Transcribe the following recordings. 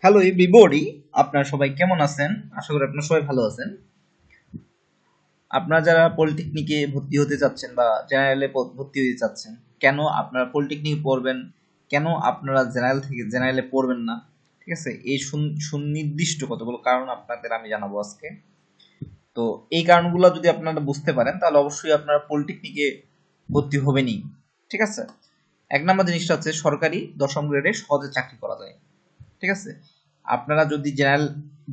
Hello everybody আপনারা সবাই কেমন আছেন? আশা করি আপনারা সবাই ভালো আছেন। আপনারা যারা পলিটেকনিকে ভর্তি হতে চাচ্ছেন বা জেনারেলে ভর্তি হতে চাচ্ছেন, কেন আপনারা পলিটেকনিক পড়বেন? কেন আপনারা জেনারেল থেকে জেনারেলে পড়বেন না? ঠিক আছে? এই সুন- সুনির্দিষ্ট কতগুলো কারণ আপনাদের আমি জানাব আজকে। তো এই কারণগুলো যদি আপনারা বুঝতে পারেন, তাহলে অবশ্যই আপনারা পলিটেকনিকে ভর্তি হবেনই। ঠিক আছে? এক নম্বর জিনিসটা হচ্ছে সরকারি দশম গ্রেডে সহজে চাকরি করা যায়। ঠিক আছে? আপনারা যদি জেনারেল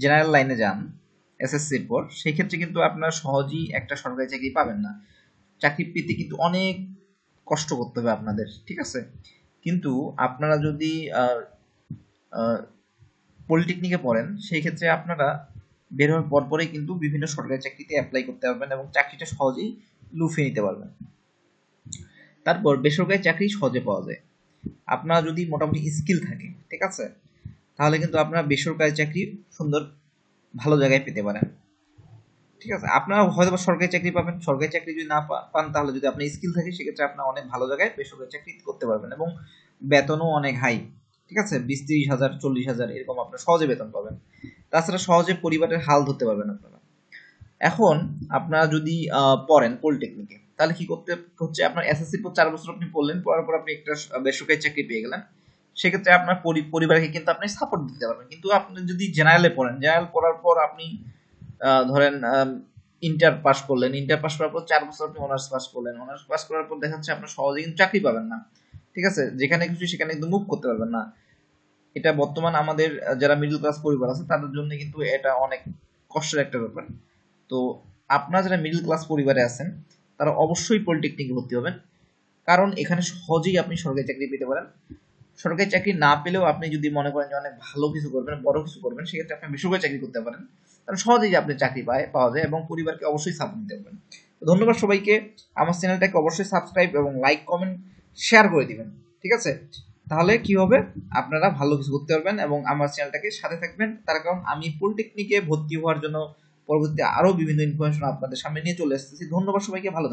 জেনারেল লাইনে যান এসএসসির পর, সেই ক্ষেত্রে কিন্তু আপনারা সহজেই একটা সরকারি চাকরি পাবেন না। চাকরি পেতে কিন্তু অনেক কষ্ট করতে হবে আপনাদের, ঠিক আছে? কিন্তু আপনারা যদি পলিটেকনিকে পড়েন, সেই ক্ষেত্রে আপনারা বের হওয়ার পর পরেই কিন্তু বিভিন্ন সরকারি চাকরিতে অ্যাপ্লাই করতে পারবেন এবং চাকরিটা সহজেই লুফে নিতে পারবেন। তারপর বেসরকারি চাকরি সহজে পাওয়া যায়। আপনার যদি মোটামুটি স্কিল থাকে, ঠিক আছে? তাহলে কিন্তু আপনারা বেসরকারি চাকরি সুন্দর ভালো জায়গায় পেতে পারেন। ঠিক আছে? আপনারা হয়তো সরকারি চাকরি পাবেন। সরকারি চাকরি যদি না পান, তাহলে যদি আপনার স্কিল থাকে, সেক্ষেত্রে আপনার অনেক ভালো জায়গায় বেসরকারি চাকরি করতে পারবেন এবং বেতনও অনেক হাই ঠিক আছে? বিশ তিরিশ হাজার, চল্লিশ হাজার এরকম আপনার সহজে বেতন পাবেন। তাছাড়া সহজে পরিবারের হাল ধরতে পারবেন আপনারা। এখন আপনারা যদি পড়েন পলিটেকনিকে তাহলে কি করতে হচ্ছে? আপনার এসএসসি পর চার বছর আপনি পড়লেন, পড়ার পর আপনি একটা বেসরকারি চাকরি পেয়ে গেলেন। সেক্ষেত্রে আপনার পরি- পরিবারকে কিন্তু আপনি সাপোর্ট দিতে পারবেন। কিন্তু আপনি যদি জেনারেলে পড়েন জেনারেল পড়ার পর আপনি ধরেন ইন্টার পাস করলেন। ইন্টার পাস করার পর চার বছর আপনি অনার্স পাস করলেন। অনার্স পাস করার পর দেখা যাচ্ছে আপনার সহজে কিন্তু চাকরি পাবেন না। ঠিক আছে? যেখানে কিছু সেখানে কিন্তু মুভ করতে পারবেন না। এটা বর্তমান আমাদের যারা মিডল ক্লাস পরিবার আছে, তাদের জন্য কিন্তু এটা অনেক কষ্টের একটা ব্যাপার। তো আপনারা যারা মিডল ক্লাস পরিবারে আছেন, তারা অবশ্যই পলিটেকনিকে ভর্তি হবেন। কারণ এখানে সহজেই আপনি সরকারি চাকরি পেতে পারেন। সরকারি চাকরি না পেলেও আপনি যদি মনে করেন যে অনেক ভালো কিছু করবেন, বড় কিছু করবেন, সেক্ষেত্রে আপনি বেসরকারি চাকরি করতে পারেন। কারণ সহজেই আপনি চাকরি পায়, পাওয়া যায় এবং পরিবারকে অবশ্যই সাপোর্ট দিতে পারবেন ধন্যবাদ সবাইকে। আমার চ্যানেলটাকে অবশ্যই সাবস্ক্রাইব এবং লাইক কমেন্ট শেয়ার করে দিবেন। ঠিক আছে? তাহলে কি হবে? আপনারা ভালো কিছু করতে পারবেন এবং আমার চ্যানেলটাকে সাথে থাকবেন। তার কারণ আমি পলিটেকনিকে ভর্তি হওয়ার জন্য পরবর্তীতে আরও বিভিন্ন ইনফরমেশন আপনাদের সামনে নিয়ে চলে আসতেছি ধন্যবাদ সবাইকে, ভালো